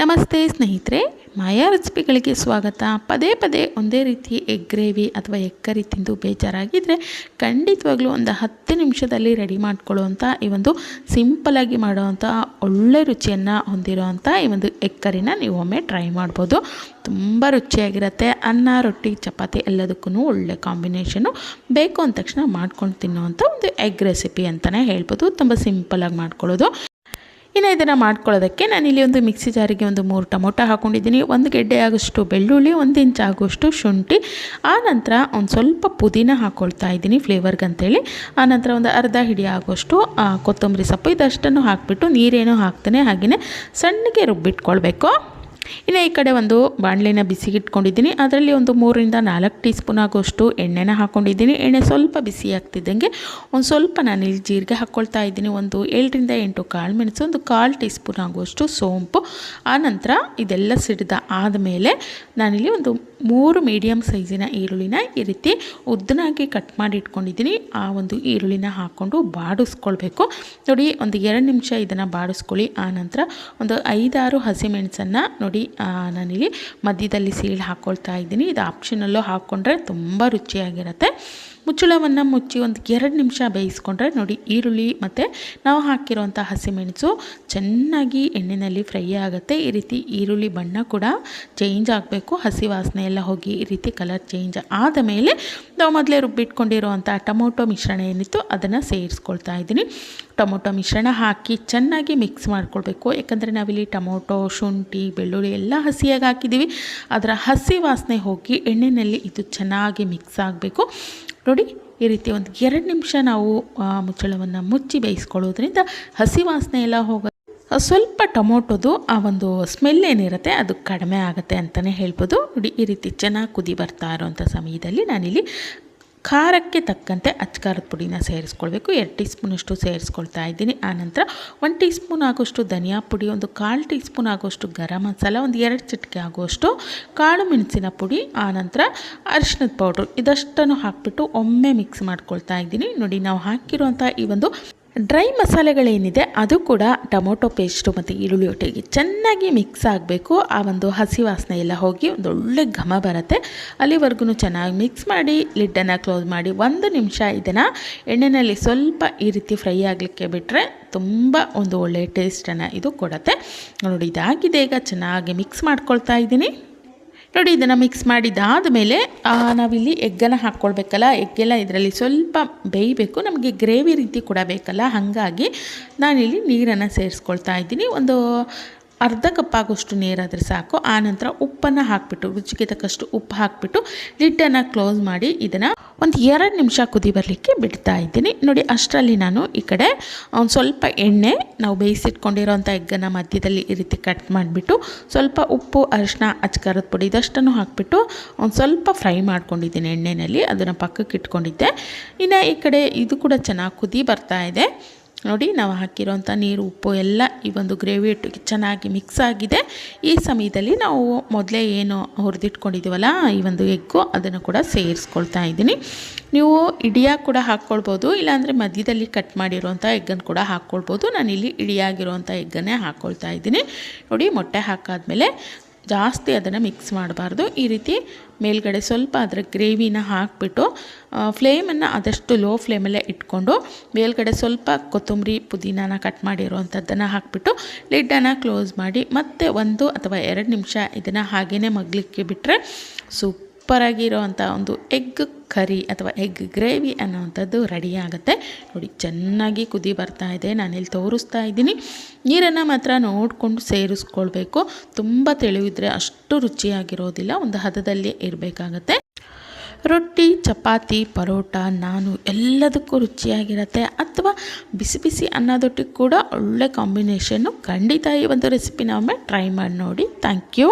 ನಮಸ್ತೆ ಸ್ನೇಹಿತರೆ, ಮಾಯಾ ರೆಸಿಪಿಗಳಿಗೆ ಸ್ವಾಗತ. ಪದೇ ಪದೇ ಒಂದೇ ರೀತಿ ಎಗ್ ಗ್ರೇವಿ ಅಥವಾ ಎಗ್ ಕರಿ ತಿಂದು ಬೇಜಾರಾಗಿದ್ದರೆ ಖಂಡಿತವಾಗ್ಲೂ ಒಂದು ಹತ್ತು ನಿಮಿಷದಲ್ಲಿ ರೆಡಿ ಮಾಡ್ಕೊಳ್ಳುವಂಥ ಈ ಒಂದು ಸಿಂಪಲಾಗಿ ಮಾಡುವಂಥ ಒಳ್ಳೆ ರುಚಿಯನ್ನು ಹೊಂದಿರುವಂಥ ಈ ಒಂದು ಎಗ್ ಕರಿನ ನೀವು ಒಮ್ಮೆ ಟ್ರೈ ಮಾಡ್ಬೋದು. ತುಂಬ ರುಚಿಯಾಗಿರುತ್ತೆ. ಅನ್ನ, ರೊಟ್ಟಿ, ಚಪಾತಿ ಎಲ್ಲದಕ್ಕೂ ಒಳ್ಳೆ ಕಾಂಬಿನೇಷನು ಬೇಕು ಅಂದ ತಕ್ಷಣ ಮಾಡ್ಕೊಂಡು ತಿನ್ನುವಂಥ ಒಂದು ಎಗ್ ರೆಸಿಪಿ ಅಂತಲೇ ಹೇಳ್ಬೋದು. ತುಂಬ ಸಿಂಪಲಾಗಿ ಮಾಡ್ಕೊಳ್ಳೋದು. ಇನ್ನು ಇದನ್ನು ಮಾಡ್ಕೊಳ್ಳೋದಕ್ಕೆ ನಾನಿಲ್ಲಿ ಒಂದು ಮಿಕ್ಸಿ ಜಾರಿಗೆ ಒಂದು ಮೂರು ಟೊಮೊಟೊ ಹಾಕ್ಕೊಂಡಿದ್ದೀನಿ ಒಂದು ಗೆಡ್ಡೆ ಆಗೋಷ್ಟು ಬೆಳ್ಳುಳ್ಳಿ, ಒಂದು ಇಂಚ್ ಆಗೋಷ್ಟು ಶುಂಠಿ. ಆನಂತರ ನಂತರ ಒಂದು ಸ್ವಲ್ಪ ಪುದೀನ ಹಾಕ್ಕೊಳ್ತಾ ಇದ್ದೀನಿ ಫ್ಲೇವರ್ಗೆ ಅಂತೇಳಿ ಆ ನಂತರ ಒಂದು ಅರ್ಧ ಹಿಡಿ ಆಗೋಷ್ಟು ಕೊತ್ತಂಬರಿ ಸೊಪ್ಪು. ಇದಷ್ಟನ್ನು ಹಾಕಿಬಿಟ್ಟು ನೀರೇನು ಹಾಕ್ತಾನೆ, ಹಾಗೆಯೇ ಸಣ್ಣಗೆ ರುಬ್ಬಿಟ್ಕೊಳ್ಬೇಕು. ಇನ್ನು ಈ ಕಡೆ ಒಂದು ಬಾಣಲೆನ ಬಿಸಿಗಿಟ್ಕೊಂಡಿದ್ದೀನಿ. ಅದರಲ್ಲಿ ಒಂದು ಮೂರರಿಂದ ನಾಲ್ಕು ಟೀ ಸ್ಪೂನ್ ಆಗೋಷ್ಟು ಎಣ್ಣೆನ ಹಾಕ್ಕೊಂಡಿದ್ದೀನಿ ಎಣ್ಣೆ ಸ್ವಲ್ಪ ಬಿಸಿ ಆಗ್ತಿದ್ದಂಗೆ ಒಂದು ಸ್ವಲ್ಪ ನಾನು ಇಲ್ಲಿ ಜೀರಿಗೆ ಹಾಕ್ಕೊಳ್ತಾ ಇದ್ದೀನಿ. ಒಂದು ಏಳರಿಂದ ಎಂಟು ಕಾಳು ಮೆಣಸು, ಒಂದು ಕಾಲು ಟೀ ಸ್ಪೂನ್ ಆಗುವಷ್ಟು ಸೋಂಪು ಆನಂತರ ಇದೆಲ್ಲ ಸಿಡಿದ ಆದಮೇಲೆ ನಾನಿಲ್ಲಿ ಒಂದು ಮೂರು ಮೀಡಿಯಮ್ ಸೈಜಿನ ಈರುಳ್ಳಿನ ಈ ರೀತಿ ಉದ್ದನಾಗಿ ಕಟ್ ಮಾಡಿ ಇಟ್ಕೊಂಡಿದ್ದೀನಿ. ಆ ಒಂದು ಈರುಳ್ಳಿನ ಹಾಕ್ಕೊಂಡು ಬಾಡಿಸ್ಕೊಳ್ಬೇಕು. ನೋಡಿ ಒಂದು ಎರಡು ನಿಮಿಷ ಇದನ್ನು ಬಾಡಿಸ್ಕೊಳ್ಳಿ. ಆನಂತರ ಒಂದು ಐದಾರು ಹಸಿಮೆಣಸನ್ನು ನೋಡಿ ಆ, ನಾನಿಲ್ಲಿ ಮಧ್ಯದಲ್ಲಿ ಸೀಳು ಹಾಕ್ಕೊಳ್ತಾ ಇದ್ದೀನಿ. ಇದು ಆಪ್ಷನಲ್ಲೂ ಹಾಕ್ಕೊಂಡ್ರೆ ತುಂಬ ರುಚಿಯಾಗಿರುತ್ತೆ. ಮುಚ್ಚಳವನ್ನು ಮುಚ್ಚಿ ಒಂದು ಎರಡು ನಿಮಿಷ ಬೇಯಿಸ್ಕೊಂಡ್ರೆ ನೋಡಿ ಈರುಳ್ಳಿ ಮತ್ತು ನಾವು ಹಾಕಿರುವಂಥ ಹಸಿಮೆಣಸು ಚೆನ್ನಾಗಿ ಎಣ್ಣೆಯಲ್ಲಿ ಫ್ರೈ ಆಗುತ್ತೆ. ಈ ರೀತಿ ಈರುಳ್ಳಿ ಬಣ್ಣ ಕೂಡ ಚೇಂಜ್ ಆಗಬೇಕು. ಹಸಿ ವಾಸನೆ ಎಲ್ಲ ಹೋಗಿ ಈ ರೀತಿ ಕಲರ್ ಚೇಂಜ್ ಆದ ಮೇಲೆ ನಾವು ಮೊದಲೇ ರುಬ್ಬಿಟ್ಕೊಂಡಿರುವಂಥ ಟೊಮೊಟೊ ಮಿಶ್ರಣ ಏನಿತ್ತು ಅದನ್ನು ಸೇರಿಸ್ಕೊಳ್ತಾ ಇದ್ದೀನಿ. ಟೊಮೊಟೊ ಮಿಶ್ರಣ ಹಾಕಿ ಚೆನ್ನಾಗಿ ಮಿಕ್ಸ್ ಮಾಡ್ಕೊಳ್ಬೇಕು. ಯಾಕಂದರೆ ನಾವಿಲ್ಲಿ ಟೊಮೊಟೊ, ಶುಂಠಿ, ಬೆಳ್ಳುಳ್ಳಿ ಎಲ್ಲ ಹಸಿಯಾಗಿ ಹಾಕಿದ್ದೀವಿ ಅದರ ಹಸಿ ವಾಸನೆ ಹೋಗಿ ಎಣ್ಣೆಯಲ್ಲಿ ಇದು ಚೆನ್ನಾಗಿ ಮಿಕ್ಸ್ ಆಗಬೇಕು. ನೋಡಿ, ಈ ರೀತಿ ಒಂದು ಎರಡು ನಿಮಿಷ ನಾವು ಮುಚ್ಚಳವನ್ನು ಮುಚ್ಚಿ ಬೇಯಿಸ್ಕೊಳ್ಳೋದ್ರಿಂದ ಹಸಿ ವಾಸನೆ ಎಲ್ಲ ಹೋಗ, ಸ್ವಲ್ಪ ಟೊಮೊಟೊದು ಆ ಒಂದು ಸ್ಮೆಲ್ ಏನಿರುತ್ತೆ ಅದು ಕಡಿಮೆ ಆಗುತ್ತೆ ಅಂತಲೇ ಹೇಳ್ಬೋದು. ನೋಡಿ, ಈ ರೀತಿ ಚೆನ್ನಾಗಿ ಕುದಿ ಬರ್ತಾ ಇರೋವಂಥ ಸಮಯದಲ್ಲಿ ನಾನಿಲ್ಲಿ ಖಾರಕ್ಕೆ ತಕ್ಕಂತೆ ಅಚ್ಕಾರದ ಪುಡಿನ ಸೇರಿಸ್ಕೊಳ್ಬೇಕು. ಎರಡು ಟೀ ಸ್ಪೂನಷ್ಟು ಸೇರಿಸ್ಕೊಳ್ತಾ ಇದ್ದೀನಿ. ಆನಂತರ ಒಂದು ಟೀ ಸ್ಪೂನ್ ಆಗೋಷ್ಟು ಧನಿಯಾ ಪುಡಿ, ಒಂದು ಕಾಲು ಟೀ ಸ್ಪೂನ್ ಆಗೋಷ್ಟು ಗರಂ ಮಸಾಲ, ಒಂದು ಎರಡು ಚಿಟಿಕೆ ಆಗುವಷ್ಟು ಕಾಳು ಮೆಣಸಿನ ಪುಡಿ ಆನಂತರ ಅರಿಶಿನದ ಪೌಡ್ರು. ಇದಷ್ಟನ್ನು ಹಾಕ್ಬಿಟ್ಟು ಒಮ್ಮೆ ಮಿಕ್ಸ್ ಮಾಡ್ಕೊಳ್ತಾ ಇದ್ದೀನಿ. ನೋಡಿ, ನಾವು ಹಾಕಿರುವಂಥ ಈ ಒಂದು ಡ್ರೈ ಮಸಾಲೆಗಳೇನಿದೆ, ಅದು ಕೂಡ ಟೊಮೊಟೊ ಪೇಸ್ಟು ಮತ್ತು ಈರುಳ್ಳಿ ಒಟ್ಟಿಗೆ ಚೆನ್ನಾಗಿ ಮಿಕ್ಸ್ ಆಗಬೇಕು. ಆ ಒಂದು ಹಸಿ ವಾಸನೆ ಎಲ್ಲ ಹೋಗಿ ಒಂದು ಒಳ್ಳೆ ಘಮ ಬರುತ್ತೆ. ಅಲ್ಲಿವರೆಗೂ ಚೆನ್ನಾಗಿ ಮಿಕ್ಸ್ ಮಾಡಿ, ಲಿಡ್ಡನ್ನು ಕ್ಲೋಸ್ ಮಾಡಿ ಒಂದು ನಿಮಿಷ ಇದನ್ನು ಎಣ್ಣೆಯಲ್ಲಿ ಸ್ವಲ್ಪ ಈ ರೀತಿ ಫ್ರೈ ಆಗಲಿಕ್ಕೆ ಬಿಟ್ಟರೆ ತುಂಬ ಒಂದು ಒಳ್ಳೆಯ ಟೇಸ್ಟನ್ನು ಇದು ಕೊಡುತ್ತೆ. ನೋಡಿ, ಇದಾಗಿದೆ. ಈಗ ಚೆನ್ನಾಗಿ ಮಿಕ್ಸ್ ಮಾಡ್ಕೊಳ್ತಾ ಇದ್ದೀನಿ. ನೋಡಿ, ಇದನ್ನು ಮಿಕ್ಸ್ ಮಾಡಿದಾದ ಮೇಲೆ ನಾವಿಲ್ಲಿ ಎಗ್ಗನ್ನು ಹಾಕ್ಕೊಳ್ಬೇಕಲ್ಲ ಎಗ್ಗೆಲ್ಲ ಇದರಲ್ಲಿ ಸ್ವಲ್ಪ ಬೇಯಬೇಕು. ನಮಗೆ ಗ್ರೇವಿ ರೀತಿ ಕೂಡ ಬೇಕಲ್ಲ, ಹಾಗಾಗಿ ನಾನಿಲ್ಲಿ ನೀರನ್ನು ಸೇರಿಸ್ಕೊಳ್ತಾ ಇದ್ದೀನಿ. ಒಂದು ಅರ್ಧ ಕಪ್ ಆಗೋಷ್ಟು ನೀರಾದರೆ ಸಾಕು. ಆನಂತರ ಉಪ್ಪನ್ನು ಹಾಕಿಬಿಟ್ಟು, ರುಚಿಗೆ ತಕ್ಕಷ್ಟು ಉಪ್ಪು ಹಾಕಿಬಿಟ್ಟು ಲಿಡ್ಡನ್ನು ಕ್ಲೋಸ್ ಮಾಡಿ ಇದನ್ನು ಒಂದು ಎರಡು ನಿಮಿಷ ಕುದಿ ಬರಲಿಕ್ಕೆ ಬಿಡ್ತಾ ಇದ್ದೀನಿ. ನೋಡಿ, ಅಷ್ಟರಲ್ಲಿ ನಾನು ಈ ಕಡೆ ಒಂದು ಸ್ವಲ್ಪ ಎಣ್ಣೆ, ನಾವು ಬೇಯಿಸಿಟ್ಕೊಂಡಿರೋಂಥ ಎಗ್ಗನ್ನು ಮಧ್ಯದಲ್ಲಿ ಈ ರೀತಿ ಕಟ್ ಮಾಡಿಬಿಟ್ಟು, ಸ್ವಲ್ಪ ಉಪ್ಪು ಅರಿಶಿನ ಅಚ್ಕಾರದ ಪುಡಿ ಇದಷ್ಟನ್ನು ಹಾಕಿಬಿಟ್ಟು ಒಂದು ಸ್ವಲ್ಪ ಫ್ರೈ ಮಾಡ್ಕೊಂಡಿದ್ದೀನಿ ಎಣ್ಣೆಯಲ್ಲಿ ಅದನ್ನು ಪಕ್ಕಕ್ಕೆ ಇಟ್ಕೊಂಡಿದ್ದೆ. ಇನ್ನು ಈ ಕಡೆ ಇದು ಕೂಡ ಚೆನ್ನಾಗಿ ಕುದಿ ಬರ್ತಾ ಇದೆ. ನೋಡಿ ನಾವು ಹಾಕಿರೋಂಥ ನೀರು, ಉಪ್ಪು ಎಲ್ಲ ಈ ಒಂದು ಗ್ರೇವಿ ಚೆನ್ನಾಗಿ ಮಿಕ್ಸ್ ಆಗಿದೆ. ಈ ಸಮಯದಲ್ಲಿ ನಾವು ಮೊದಲೇ ಏನು ಹುರಿದಿಟ್ಕೊಂಡಿದ್ದೀವಲ್ಲ, ಈ ಒಂದು ಎಗ್ಗು ಅದನ್ನು ಕೂಡ ಸೇರಿಸ್ಕೊಳ್ತಾ ಇದ್ದೀನಿ. ನೀವು ಇಡಿಯಾಗಿ ಕೂಡ ಹಾಕ್ಕೊಳ್ಬೋದು, ಇಲ್ಲಾಂದರೆ ಮಧ್ಯದಲ್ಲಿ ಕಟ್ ಮಾಡಿರುವಂಥ ಎಗ್ಗನ್ನು ಕೂಡ ಹಾಕ್ಕೊಳ್ಬೋದು. ನಾನಿಲ್ಲಿ ಇಡಿಯಾಗಿರುವಂಥ ಎಗ್ಗನ್ನೇ ಹಾಕ್ಕೊಳ್ತಾ ಇದ್ದೀನಿ. ನೋಡಿ ಮೊಟ್ಟೆ ಹಾಕಾದ್ಮೇಲೆ ಜಾಸ್ತಿ ಅದನ್ನು ಮಿಕ್ಸ್ ಮಾಡಬಾರ್ದು. ಈ ರೀತಿ ಮೇಲ್ಗಡೆ ಸ್ವಲ್ಪ ಅದರ ಗ್ರೇವಿನ ಹಾಕಿಬಿಟ್ಟು ಫ್ಲೇಮನ್ನು ಆದಷ್ಟು ಲೋ ಫ್ಲೇಮಲ್ಲೇ ಇಟ್ಕೊಂಡು, ಮೇಲ್ಗಡೆ ಸ್ವಲ್ಪ ಕೊತ್ತಂಬರಿ ಪುದೀನಾನ ಕಟ್ ಮಾಡಿರುವಂಥದ್ದನ್ನು ಹಾಕಿಬಿಟ್ಟು ಲಿಡ್ಡನ್ನು ಕ್ಲೋಸ್ ಮಾಡಿ, ಮತ್ತೆ ಒಂದು ಅಥವಾ ಎರಡು ನಿಮಿಷ ಇದನ್ನು ಹಾಗೇ ಮಗ್ಲಿಕ್ಕೆ ಬಿಟ್ಟರೆ ಸೂಪರಾಗಿರೋವಂಥ ಒಂದು ಎಗ್ ಕರಿ ಅಥವಾ ಎಗ್ ಗ್ರೇವಿ ಅನ್ನೋವಂಥದ್ದು ರೆಡಿ ಆಗುತ್ತೆ. ನೋಡಿ, ಚೆನ್ನಾಗಿ ಕುದಿ ಬರ್ತಾ ಇದೆ. ನಾನಿಲ್ಲಿ ತೋರಿಸ್ತಾ ಇದ್ದೀನಿ. ನೀರನ್ನು ಮಾತ್ರ ನೋಡಿಕೊಂಡು ಸೇರಿಸ್ಕೊಳ್ಬೇಕು. ತುಂಬ ತೆಳುವಿದ್ರೆ ಅಷ್ಟು ರುಚಿಯಾಗಿರೋದಿಲ್ಲ. ಒಂದು ಹದದಲ್ಲಿ ಇರಬೇಕಾಗತ್ತೆ. ರೊಟ್ಟಿ, ಚಪಾತಿ, ಪರೋಟ, ನಾನು ಎಲ್ಲದಕ್ಕೂ ರುಚಿಯಾಗಿರುತ್ತೆ. ಅಥವಾ ಬಿಸಿ ಬಿಸಿ ಅನ್ನೋದೊಟ್ಟಿಗೆ ಕೂಡ ಒಳ್ಳೆ ಕಾಂಬಿನೇಷನ್ನು ಖಂಡಿತ ಈ ಒಂದು ರೆಸಿಪಿನ ಒಮ್ಮೆ ಟ್ರೈ ಮಾಡಿ ನೋಡಿ. Thank you